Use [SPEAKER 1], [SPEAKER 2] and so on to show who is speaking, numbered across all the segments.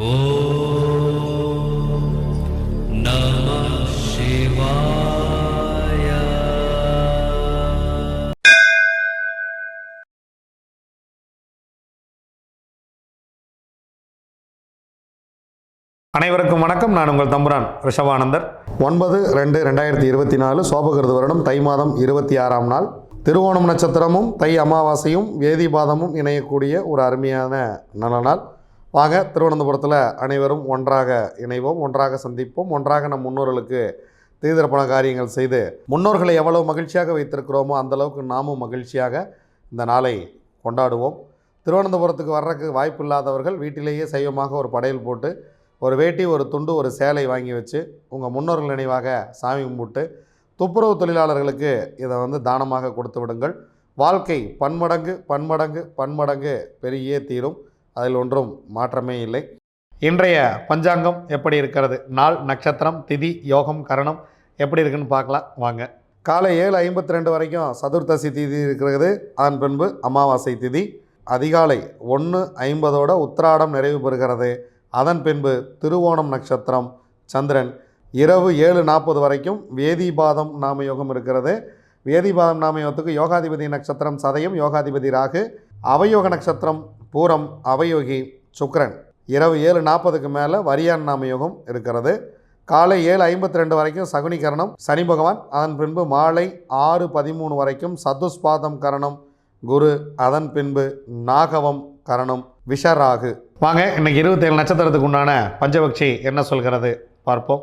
[SPEAKER 1] அனைவருக்கும் வணக்கம். நான் உங்கள் தம்புரான் ரிஷவானந்தர்
[SPEAKER 2] ஒன்பது ரெண்டு ரெண்டாயிரத்தி இருபத்தி நாலு சோபகிருத வருடம் தை மாதம் இருபத்தி ஆறாம் நாள். திருவோணம் நட்சத்திரமும் தை அமாவாசையும் வேதிபாதமும் இணையக்கூடிய ஒரு அருமையான நல்ல நாள். வாங்க திருவனந்தபுரத்தில் அனைவரும் ஒன்றாக இணைவோம் ஒன்றாக சந்திப்போம் ஒன்றாக நம் முன்னோர்களுக்கு தீவிரப்பண காரியங்கள் செய்து முன்னோர்களை எவ்வளவு மகிழ்ச்சியாக வைத்திருக்கிறோமோ அந்தளவுக்கு நாமும் மகிழ்ச்சியாக இந்த நாளை கொண்டாடுவோம். திருவனந்தபுரத்துக்கு வர்றதுக்கு வாய்ப்பு இல்லாதவர்கள் வீட்டிலேயே சைவமாக ஒரு படையல் போட்டு ஒரு வேட்டி ஒரு துண்டு ஒரு சேலை வாங்கி வச்சு உங்கள் முன்னோர்கள் நினைவாக சாமி கும்பிட்டு துப்புரவு தொழிலாளர்களுக்கு இதை வந்து தானமாக கொடுத்து விடுங்கள். வாழ்க்கை பன்மடங்கு பன்மடங்கு பன்மடங்கு பெருகியே தீரும். அதில் ஒன்றும் மாற்றமே இல்லை.
[SPEAKER 1] இன்றைய பஞ்சாங்கம் எப்படி இருக்கிறது? நாள் நட்சத்திரம் திதி யோகம் கரணம் எப்படி இருக்குன்னு பார்க்கலாம். வாங்க.
[SPEAKER 2] காலை ஏழு ஐம்பத்தி ரெண்டு வரைக்கும் சதுர்த்தசி திதி இருக்கிறது. அதன் பின்பு அமாவாசை திதி. அதிகாலை ஒன்று ஐம்பதோட உத்திராடம் நிறைவு பெறுகிறது. அதன் பின்பு திருவோணம் நட்சத்திரம் சந்திரன். இரவு ஏழு நாற்பது வரைக்கும் வேதிபாதம் நாம யோகம் இருக்கிறது. வேதிபாதம் நாம யோகத்துக்கு யோகாதிபதி நட்சத்திரம் சதயம் யோகாதிபதி ராகு. அவயோக நட்சத்திரம் பூரம் அவயோகி சுக்கரன் இரவு ஏழு நாற்பதுக்கு மேலே வரியான் நாம யோகம் இருக்கிறது. காலை ஏழு ஐம்பத்தி ரெண்டு வரைக்கும் சகுனி கரணம் சனி பகவான். அதன் பின்பு மாலை ஆறு பதிமூணு வரைக்கும் சதுஸ்பாதம் கரணம் குரு. அதன் பின்பு நாகவம் கரணம் விஷராகு.
[SPEAKER 1] வாங்க இன்னைக்கு இருபத்தேழு நட்சத்திரத்துக்கு உண்டான பஞ்சபக்ஷி என்ன சொல்கிறது? பார்ப்போம்.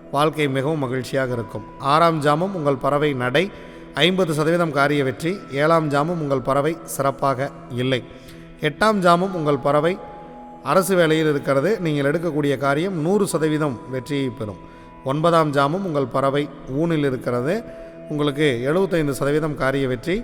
[SPEAKER 1] வாழ்க்கை மிகவும் மகிழ்ச்சியாக இருக்கும். ஆறாம் ஜாமம் உங்கள் பறவை நடை. ஐம்பது சதவீதம் காரிய வெற்றி. ஏழாம் ஜாமம் உங்கள் பறவை சிறப்பாக இல்லை. எட்டாம் ஜாமம் உங்கள் பறவை அரசு வேலையில் இருக்கிறது. நீங்கள் எடுக்கக்கூடிய காரியம் நூறு சதவீதம் வெற்றியை பெறும். ஒன்பதாம் ஜாமம் உங்கள் பறவை ஊனில் இருக்கிறது. உங்களுக்கு எழுபத்தைந்து சதவீதம் காரிய வெற்றி.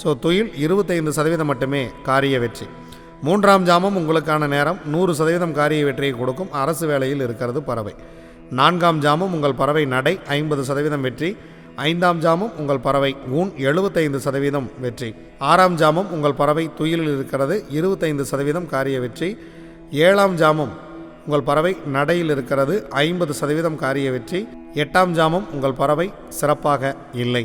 [SPEAKER 1] ஸோ துயில் இருபத்தைந்து சதவீதம் மட்டுமே காரிய வெற்றி. மூன்றாம் ஜாமம் உங்களுக்கான நேரம். நூறு சதவீதம் காரிய வெற்றியை கொடுக்கும். அரசு வேலையில் இருக்கிறது பறவை. நான்காம் ஜாமம் உங்கள் பறவை நடை ஐம்பது சதவீதம் வெற்றி. ஐந்தாம் ஜாமம் உங்கள் பறவை ஊன் எழுபத்தைந்து சதவீதம் வெற்றி. ஆறாம் ஜாமம் உங்கள் பறவை துயிலில் இருக்கிறது இருபத்தைந்து சதவீதம் காரிய வெற்றி. ஏழாம் ஜாமம் உங்கள் பறவை நடையில் இருக்கிறது ஐம்பது சதவீதம் காரிய வெற்றி. எட்டாம் ஜாமம் உங்கள் பறவை சிறப்பாக இல்லை.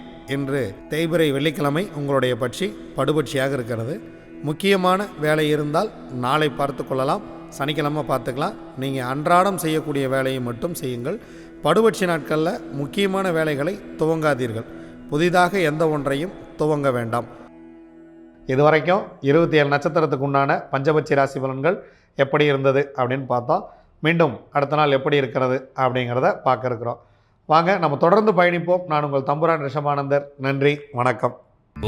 [SPEAKER 1] இன்று தேய்பிரை வெள்ளிக்கிழமை உங்களுடைய பட்சி படுபட்சியாக இருக்கிறது. முக்கியமான வேலை இருந்தால் நாளை பார்த்து கொள்ளலாம். சனிக்கிழமை பார்த்துக்கலாம். நீங்கள் அன்றாடம் செய்யக்கூடிய வேலையை மட்டும் செய்யுங்கள். படுபட்சி நாட்களில் முக்கியமான வேலைகளை துவங்காதீர்கள். புதிதாக எந்த ஒன்றையும் துவங்க வேண்டாம். இதுவரைக்கும் இருபத்தி ஏழு நட்சத்திரத்துக்கு உண்டான பஞ்சபட்சி ராசி பலன்கள் எப்படி இருந்தது அப்படின்னு பார்த்தோம் மீண்டும் அடுத்த நாள் எப்படி இருக்கிறது அப்படிங்கிறத பார்க்க இருக்கிறோம். வாங்க நம்ம தொடர்ந்து பயணிப்போம். நான் உங்கள் தம்புரான் ரிஷமானந்தர் நன்றி வணக்கம்.
[SPEAKER 3] ஓ.